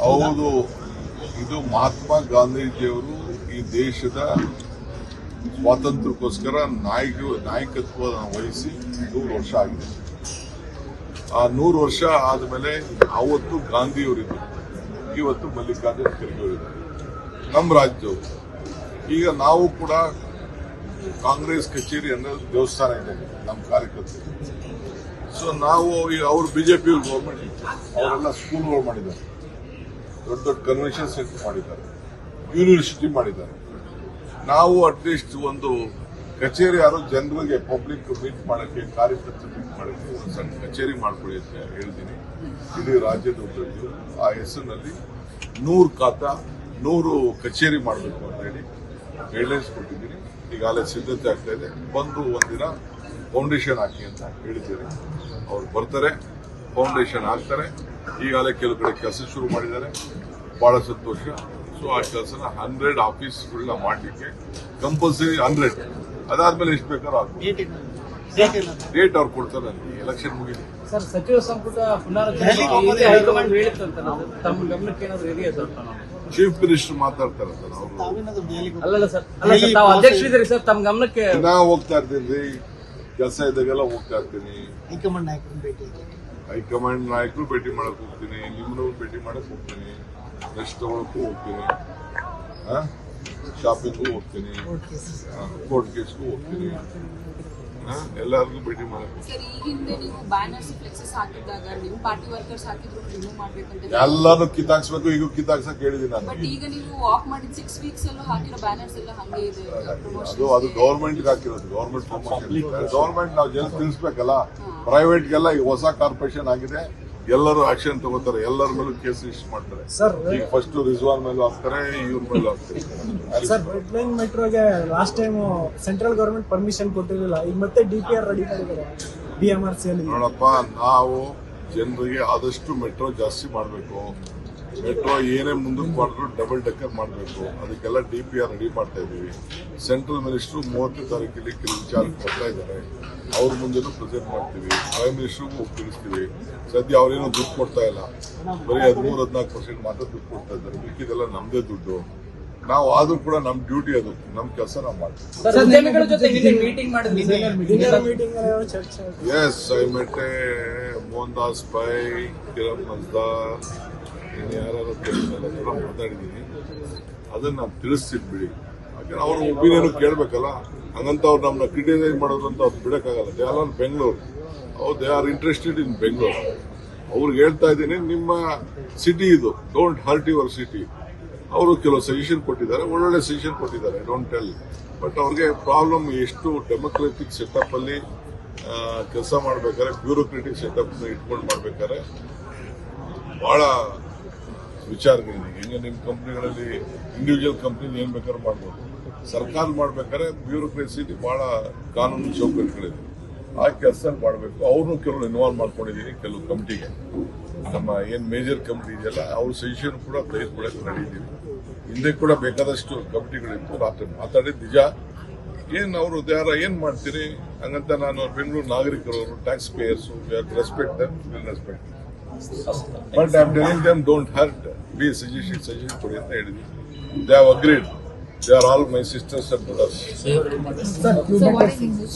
ಹೌದು. ಇದು ಮಹಾತ್ಮ ಗಾಂಧೀಜಿಯವರು ಈ ದೇಶದ ಸ್ವಾತಂತ್ರ್ಯಕ್ಕೋಸ್ಕರ ನಾಯಕ ನಾಯಕತ್ವ ವಹಿಸಿ ನೂರು ವರ್ಷ ಆಗಿದೆ. ಆ ನೂರು ವರ್ಷ ಆದಮೇಲೆ ಅವತ್ತು ಗಾಂಧಿಯವರಿದ್ದರು ಇವತ್ತು ಮಲ್ಲಿಕಾರ್ಜುನ ಖರ್ಗೆ ನಮ್ಮ ರಾಜ್ಯದವರು. ಈಗ ನಾವು ಕೂಡ ಕಾಂಗ್ರೆಸ್ ಕಚೇರಿ ಅನ್ನೋ ದೇವಸ್ಥಾನ ಇದೆ, ನಮ್ಮ ಕಾರ್ಯಕರ್ತರು. ಸೊ ನಾವು ಈಗ ಅವರು ಬಿಜೆಪಿ ಗೌರ್ಮೆಂಟ್ ಅವರೆಲ್ಲ ಸ್ಕೂಲ್ಗಳು ಮಾಡಿದ್ದಾರೆ. ದೊಡ್ಡ ದೊಡ್ಡ ಕನ್ವೆನ್ಷನ್ ಸೆಂಟರ್ ಮಾಡಿದ್ದಾರೆ. ಯೂನಿವರ್ಸಿಟಿ ಮಾಡಿದ್ದಾರೆ. ನಾವು ಅಟ್ಲೀಸ್ಟ್ ಒಂದು ಕಚೇರಿ ಯಾರು ಜನರಿಗೆ ಪಬ್ಲಿಕ್ ಮೀಟ್ ಮಾಡೋಕ್ಕೆ, ಕಾರ್ಯಕರ್ತರು ಮೀಟ್ ಮಾಡೋಕ್ಕೆ ಒಂದು ಸಣ್ಣ ಕಚೇರಿ ಮಾಡ್ಕೊಳ್ಳಿ ಅಂತ ಹೇಳ್ತೀನಿ. ಇಡೀ ರಾಜ್ಯದ ಉದ್ಯೋಗ ಆ ಹೆಸರಿನಲ್ಲಿ ನೂರು ಖಾತಾ, ನೂರು ಕಚೇರಿ ಮಾಡಬೇಕು ಅಂತ ಹೇಳಿ ಗೈಡ್ಲೈನ್ಸ್ ಕೊಟ್ಟಿದ್ದೀನಿ ಈಗಾಗಲೇ ಸಿದ್ಧತೆ ಆಗ್ತಾ ಇದೆ. ಬಂದು ಒಂದಿನ ಫೌಂಡೇಶನ್ ಹಾಕಿ ಅಂತ ಹೇಳಿದ್ದೀರಿ. ಅವ್ರು ಬರ್ತಾರೆ ಫೌಂಡೇಶನ್ ಹಾಕ್ತಾರೆ. ಈಗಾಗಲೇ ಕೆಲವು ಕಡೆ ಕೆಲಸ ಶುರು ಮಾಡಿದ್ದಾರೆ. ಬಹಳ ಸಂತೋಷ. ಸೊ ಆ ಕೆಲಸನ ಹಂಡ್ರೆಡ್ ಆಫೀಸ್ಗಳನ್ನ ಮಾಡಲಿಕ್ಕೆ ಕಂಪಲ್ಸರಿ ಹಂಡ್ರೆಡ್ ಅದಾದ್ಮೇಲೆ ಎಷ್ಟು ಬೇಕಾದ್ರೂ ಡೇಟ್ ಅವ್ರು ಕೊಡ್ತಾರೆ ಎಲೆಕ್ಷನ್ ಮುಗಿಲಿ. ಸರ್ ಸಚಿವ ಸಂಪುಟ ಚೀಫ್ ಮಿನಿಸ್ಟರ್ ಮಾತಾಡ್ತಾರೆ ಅವರು. ಸರ್ ಅಲ್ಲ ಸರ್ ತಾವು ಅಧ್ಯಕ್ಷರಿದ್ದೀರಿ ಸರ್ ತಮ್ಮ ಗಮನಕ್ಕೆ ನಾವು ಹೋಗ್ತಾ ಇರ್ತೀನಿ ಕೆಲಸ ಇದ್ದಾಗೆಲ್ಲ ಹೋಗ್ತಾ ಇರ್ತೀನಿ ಹೈಕಮಾಂಡ್ ನಾಯಕರನ್ನ ಭೇಟಿ ಹೈಕಮಾಂಡ್ ನಾಯಕರು ಭೇಟಿ ಮಾಡಕ್ ಹೋಗ್ತೀನಿ ನಿಮ್ಮನ್ನು ಭೇಟಿ ಮಾಡಕ್ ಹೋಗ್ತೀನಿ ರೆಸ್ಟ್ ತಗೊಳಕ್ಕೂ ಹೋಗ್ತೀನಿ ಶಾಪಿಂಗ್ ಹೋಗ್ತೀನಿ ಕೋರ್ಟ್ ಕೇಸ್ಗೂ ಹೋಗ್ತೀನಿ. ಎಲ್ಲರಿಗೂ ಭೇಟಿ ಮಾಡಕ್ ಹೋಗ್ತೀನಿ ಸರ್ ಈ ಹಿಂದೆ ನೀವು ಬ್ಯಾನರ್ಸ್ ಫ್ಲೆಕ್ಸಸ್ ಹಾಕಿದ್ದಾಗ ನಿಮ್ ಪಾರ್ಟಿ ವರ್ಕರ್ಸ್ ಹಾಕಿದ್ರು ರಿಮೂವ್ ಮಾಡ್ಬೇಕಂತ ಎಲ್ಲಾನು ಕಿತ್ತಾಕ್ಸ್ಬೇಕು ಈಗ ಕಿತ್ತಾಕ್ಸಕ್ ಹೇಳಿದೀನಿ ನಾನು. ಬಟ್ ಈಗ ನೀವು ಆಫ್ ಮಾಡಿದ ಸಿಕ್ಸ್ ವೀಕ್ಸ್ ಅಲ್ಲೂ ಹಾಕಿರೋ ಬ್ಯಾನರ್ಸ್ ಎಲ್ಲ ಹಂಗೆ ಇದೆ ಅದು ಅದು ಗೌರ್ಮೆಂಟ್ ಹಾಕಿರೋದು ಗೌರ್ಮೆಂಟ್ ಗೌರ್ಮೆಂಟ್ ನಾವು ಜನ ತಿಳಿಸ್ಬೇಕಲ್ಲ. ಪ್ರೈವೇಟ್ಗೆಲ್ಲ ಈಗ ಹೊಸ ಕಾರ್ಪೊರೇಷನ್ ಆಗಿದೆ. ಎಲ್ಲರೂ ಆಕ್ಷನ್ ತಗೋತಾರೆ ಎಲ್ಲರ ಮೇಲೂ ಕೇಸ್ ರಿಜಿಸ್ಟರ್ ಮಾಡ್ತಾರೆ. ಸರ್ ಈಗ ಫಸ್ಟ್ ರಿಜ್ವಾನ್ ಮೇಲೂ ಹಾಕ್ತಾರೆ ಇವ್ರ ಮೇಲೂ ಹಾಕ್ತಾರೆ. Sir red line ಮೆಟ್ರೋಗೆ last time central government permission ಕೊಟ್ಟಿರಲಿಲ್ಲ. ಈಗ ಮತ್ತೆ ಡಿ ಪಿ ಆರ್ ರೆಡಿ ಮಾಡಿದ್ದಾರೆ. ಬಿ ಎಂ ಆರ್ ಸಿ ಅಲ್ಲಿ. ನೋಡಪ್ಪ ನಾವು ಜನರಿಗೆ ಆದಷ್ಟು ಮೆಟ್ರೋ ಜಾಸ್ತಿ ಮಾಡಬೇಕು. ಮೆಟ್ರೋ ಏನೇ ಮುಂದೆ ಮಾಡಿದ್ರು ಡಬಲ್ ಡೆಕ್ಕರ್ ಮಾಡಬೇಕು. ಅದಕ್ಕೆಲ್ಲ ಡಿ ಪಿ ಆರ್ ರೆಡಿ ಮಾಡ್ತಾ ಇದ್ದೀವಿ. ಸೆಂಟ್ರಲ್ ಮಿನಿಸ್ಟ್ರು ಮೂವತ್ತನೇ ತಾರೀಕಿಗೆ ಕೆಲವು ವಿಚಾರ ಕೊಡ್ತಾ ಇದ್ದಾರೆ. ಅವ್ರ ಮುಂದೆನೂ ಪ್ರೆಸೆಂಟ್ ಮಾಡ್ತೀವಿ. ಪ್ರೈಮ್ ಮಿನಿಸ್ಟ್ರಿಗೂ ತಿಳಿಸ್ತೀವಿ. ಸದ್ಯ ಅವ್ರೇನೋ ದುಡ್ಡು ಕೊಡ್ತಾ ಇಲ್ಲ. ಬರೀ ಹದಿಮೂರು ಹದಿನಾಲ್ಕು ಪರ್ಸೆಂಟ್ ಮಾತ್ರ ದುಡ್ಡು ಕೊಡ್ತಾ ಇದ್ದಾರೆ. ಮಿಕ್ಕಿದೆಲ್ಲ ನಮ್ಮದೇ ದುಡ್ಡು. ನಾವು ಆದ್ರೂ ಕೂಡ ನಮ್ಮ ಡ್ಯೂಟಿ ಅದು. ನಮ್ಮ ಕೆಲಸ ನಾವು ಮಾಡ್ತೀವಿ. ಸರ್. ಐ ಜೊತೆ ಮೋಹನ್ ಮೋಹನ್ದಾಸ್ ಪೈ ಕಿರಣ್ ಮಜ್ದಾರ್ ಇನ್ನು ಯಾರು ಕೆಲಸ ಮಾತಾಡಿದ್ದೀನಿ. ಅದನ್ನ ನಾನು ತಿಳಿಸ್ತೀನಿ ಬಿಡಿ. ಯಾಕಂದ್ರೆ ಅವ್ರ ಒಪಿನಿಯನ್ ಕೇಳಬೇಕಲ್ಲ? ಹಂಗಂತ ಅವ್ರು ನಮ್ಮನ್ನ ಕ್ರಿಟಿಸೈಸ್ ಮಾಡೋದಂತ ಅವ್ರು ಬಿಡಕ್ಕಾಗಲ್ಲ. ದೇ ಆರ್ ಬೆಂಗಳೂರು ಅವ್ರು they are interested in Bengaluru ಅವ್ರಿಗೆ ಹೇಳ್ತಾ ಇದ್ದೀನಿ, ನಿಮ್ಮ ಸಿಟಿ ಇದು. ಡೋಂಟ್ ಹರ್ಟ್ ಯುವರ್ ಸಿಟಿ ಅವರು ಕೆಲವು ಸಜೆಷನ್ ಕೊಟ್ಟಿದ್ದಾರೆ, ಒಳ್ಳೊಳ್ಳೆ ಸಜೆಷನ್ ಕೊಟ್ಟಿದ್ದಾರೆ ಡೋಂಟ್ ಟೆಲ್ ಬಟ್ ಅವ್ರಿಗೆ ಪ್ರಾಬ್ಲಮ್ ಎಷ್ಟು ಡೆಮೊಕ್ರೆಟಿಕ್ ಸೆಟಪ್ ಅಲ್ಲಿ ಕೆಲಸ ಮಾಡ್ಬೇಕಾದ್ರೆ ಬ್ಯೂರೋಕ್ರೆಟಿಕ್ ಸೆಟಪ್ ಇಟ್ಕೊಂಡು ಮಾಡ್ಬೇಕಾದ್ರೆ ಬಹಳ ವಿಚಾರಗಳಿದೆ. ಹೆಂಗೆ ನಿಮ್ಮ ಕಂಪ್ನಿಗಳಲ್ಲಿ ಇಂಡಿವಿಜುವಲ್ ಕಂಪ್ನಿ ಏನು ಬೇಕಾದ್ರೂ ಮಾಡ್ಬೋದು. ಸರ್ಕಾರ ಮಾಡ್ಬೇಕಾದ್ರೆ ಬ್ಯೂರೋಕ್ರೆಸಿ ಬಹಳ ಕಾನೂನು ಚೌಕಟ್ಟುಗಳಿದೆ. ಆ ಕೆಲಸ ಮಾಡಬೇಕು. ಅವ್ರನ್ನೂ ಕೆಲವು ಇನ್ವಾಲ್ವ್ ಮಾಡ್ಕೊಂಡಿದ್ದೀನಿ ಕೆಲವು ಕಂಪ್ನಿಗೆ ನಮ್ಮ ಏನು ಮೇಜರ್ ಕಂಪ್ನಿ ಇದೆಯಲ್ಲ, ಅವ್ರ ಸಜೆಷನ್ ಕೂಡ ತೆಗೆದುಕೊಳ್ಳಕ್ಕೆ ನಡೆಯಿದ್ದೀವಿ ಹಿಂದೆ ಕೂಡ ಬೇಕಾದಷ್ಟು ಕಂಪ್ನಿಗಳಿತ್ತು ರಾತ್ರಿ ಮಾತಾಡಿದ ನಿಜ. ಏನು ಅವರು ಯಾರ ಏನು ಮಾಡ್ತೀರಿ? ಹಂಗಂತ ನಾನು ಬೆಂಗಳೂರು ನಾಗರಿಕರು tax payers respect respect But I'm telling them, don't hurt. Be suggested, suggested, it They have agreed. They are all my sisters and brothers. Sir,